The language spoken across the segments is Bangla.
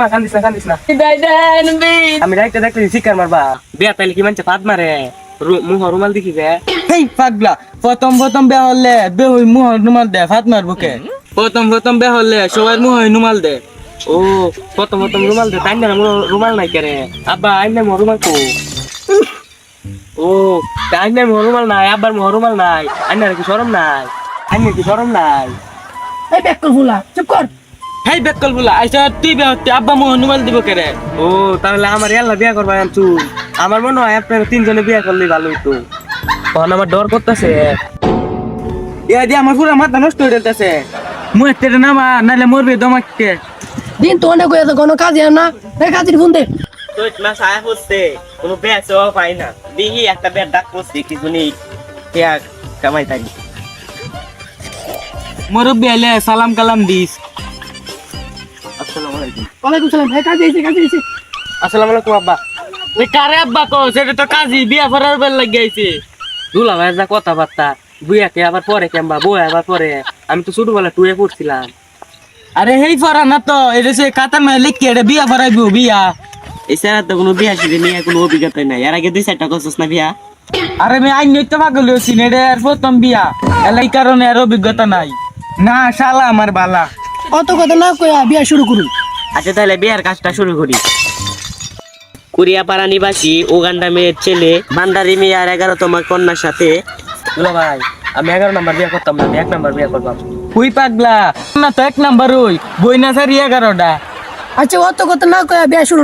মা কান্দিস না কান্দিস না। আমি রাইতে দেখতে শিকার মারবা। বিয়া তাইলে কি মানছে ফাঁদ মারে? মুহ রুমাল দেখি গে। হেই পাগলা প্রথম প্রথম বে হলে বে হই মুহ নুমাল দে ফাত মারবো কে? প্রথম প্রথম বে হলে সবাই মুহ নুমাল দে। ও প্রথম প্রথম রুমাল দে তাই না রুমাল নাই কেরে আব্বা আইন না মোর রুমাল কো। ও তাই না মোর রুমাল নাই আব্বার মোর রুমাল নাই আইনার কি শরম নাই? আইনের কি শরম নাই? এই কর ফুলা চুপ কর। হেই বেকল বলা আইসা তুই বে হতে আব্বা মুহ নুমাল দিব কে রে ও তাহলে আমার এল্লা বিয়া করবা আনছু আমার মনে হয় আপনার তিনজনে বিয়া করলে ভালো হইতো। তখন আমার ডর করতেছে। ইয়া দি আমার পুরা মাথা নষ্ট হয়ে যাচ্ছে মুহ তেরে নামা নালে মরবে দমাককে। দিন তো অনেক হয়ে কোনো কাজ না। কাজের ফোন দে তো মাস আয়া হচ্ছে কোনো ব্যাস পাই না। দিহি একটা ব্যাট ডাক করছি কিছু নেই। কামাই তাই মুরব্বি আইলে সালাম কালাম দিস। ওয়ালাইকুম তো কাজী বিয়া করার আবার পরে কেমবা পরে আমি তো ছোটবেলা টুয়ে পড়ছিলাম আরে হেই ফরা না তো এটা সে কাতার মায় এটা বিয়া ফরাইবো বিয়া এছাড়া তো কোনো বিয়া শিখে নিয়ে কোনো অভিজ্ঞতা নাই এর আগে দুই চারটা করছিস না বিয়া আরে আমি আইন নইতে পাগল হয়েছি না আর প্রথম বিয়া এলাই কারণে আর অভিজ্ঞতা নাই না শালা আমার বালা অত কথা না কইয়া বিয়া শুরু করুন আচ্ছা তাহলে বিয়ার কাজটা শুরু করি। কুরিয়াপাড়া নিবাসী উগান্ডা মেয়ের ছেলে বান্দারি মিয়ার এগারোতম কন্যার সাথে দুলা ভাই আমি এগারো নাম্বার বিয়ে করতাম না আমি এক নাম্বার বিয়ে করতাম। হুই পাগলা না তো এক নাম্বার ওই বই না সারি এগারোটা। আচ্ছা অত কথা না কইয়া বিয়া শুরু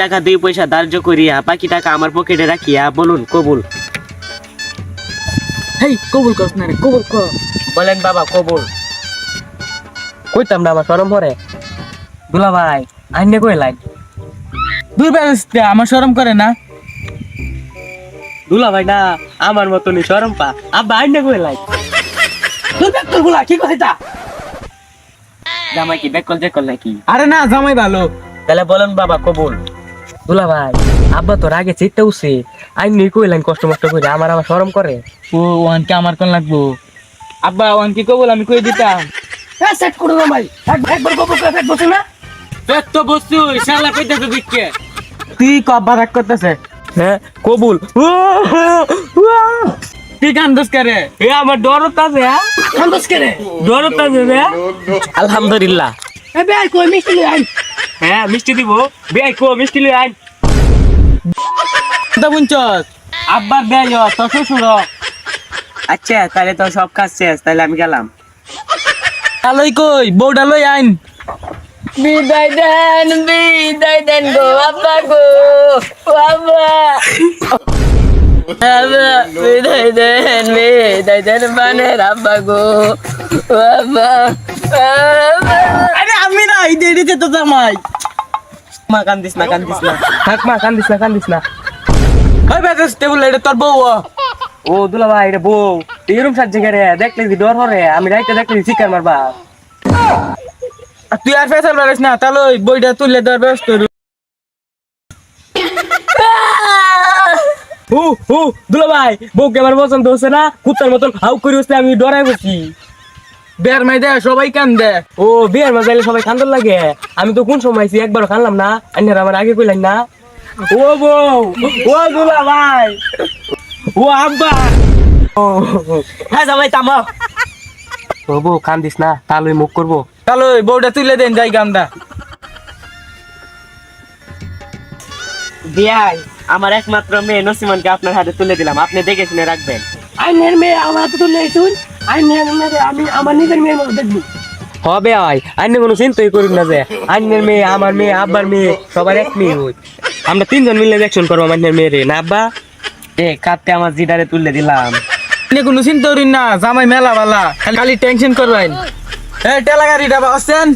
টাকা দুই পয়সা ধার্য করিয়া বাকি টাকা আমার পকেটে রাখিয়া বলুন কবুল। হেই কবুল কস না রে কবুল কর। বলেন বাবা কবুল। কইতাম না আমার সরম পরে। দুলা ভাই আইনে কই লাইন? দূর বেরোতে আমার শরম করে না। দুলা ভাই না আমার মতনই সরম পা। আব্বা আইনে কই লাইন? তুই ব্যাক কর ফুলা কি কথা জামাই কি বেকল জেকল নাকি? আরে না জামাই ভালো। তাহলে বলেন বাবা কবুল। দুলা ভাই আব্বা তোর আগে চিটটা উঠছে। আইনি কইলেন কষ্ট মষ্ট করে? আমার আমার সরম করে। ও ওয়ানকে আমার কোন লাগবো? আব্বা ওয়ানকে কবুল আমি কই দিতাম? হ্যাঁ সেট করে দাও ভাই। এক- একবার কবর করে ফেক বসে না। বেশ তো বস্তু শালা কইতেছে দিকে। তুই কবার রাগ করতেছে? হ্যাঁ কবুল। তুই গান দোষ করে এ আমার ডর হতাছে হ্যাঁ খান্দস কে রে? ডর হতাছে রে আলহামদুলিল্লাহ। এ বিয়া কই মিষ্টি লই আই হ্যাঁ মিষ্টি দিব? বেআই কো মিষ্টি লই আইন তো বুঝছস আব্বার দেয় তো শ্বশুর আচ্ছা তাহলে তো সব কাজ শেষ তাহলে আমি গেলাম। আলোই কই? বউডা লই আইন। বিদায় দেন বিদায় দেন গো আব্বা গো আব্বা। আব্বা বিদায় দেন বিদায় দেন বানের আব্বা গো আব্বা আরে আমি না এই দেরিতে তো জামাই। মা কান্দিস না কান্দিস না। থাক মা কান্দিস না কান্দিস না। ওই বেজাস টেবুল এটা তোর বউ ও। দুলা ভাই রে বউ। এরম সাহায্য করে দেখলে কি ডর হরে আমি রাইতে দেখলে শিকার মারবা। তুই আর ফেসাল পারিস না তাহলে ওই বইটা তুললে দেওয়ার করি। হু হু দুলা ভাই বউকে আমার পছন্দ হচ্ছে না কুত্তার মতন হাউ করে হচ্ছে আমি ডরাই বসি। বের মাই দে সবাই কান দে ও বিয়ের মাঝে আইলে সবাই কান্দন লাগে। আমি তো কোন সময় আইছি একবারও কানলাম না আন্যার আমার আগে কইলেন না। ও বউ ও দুলা ভাই ও আব্বা। হ্যাঁ সবাই থামো ও বউ কান্দিস না তাহলে মুখ করব। তাহলে ওই বউটা তুলে দেন যাই গামদা বিয়াই আমার একমাত্র মেয়ে নসিমনকে আপনার হাতে তুলে দিলাম। আপনি দেখে শুনে রাখবেন। আইনের মেয়ে আমার হাতে তুলে শুন আইনের মেয়ে আমি আমার নিজের মেয়ের মতো দেখব। হবে আয় আইনে কোনো চিন্তাই করুন না যে। আইনের মেয়ে আমার মেয়ে আব্বার মেয়ে সবার এক মেয়ে হই। আমরা তিনজন মিলে দেখশন করব আমার মেয়ে না আব্বা? এ কাটতে আমার জিডারে তুলে দিলাম। কোনো চিন্তা করিন না জামাই মেলা বালা। খালি টেনশন করবেন। এ টেলা গাড়িটা বাসছেন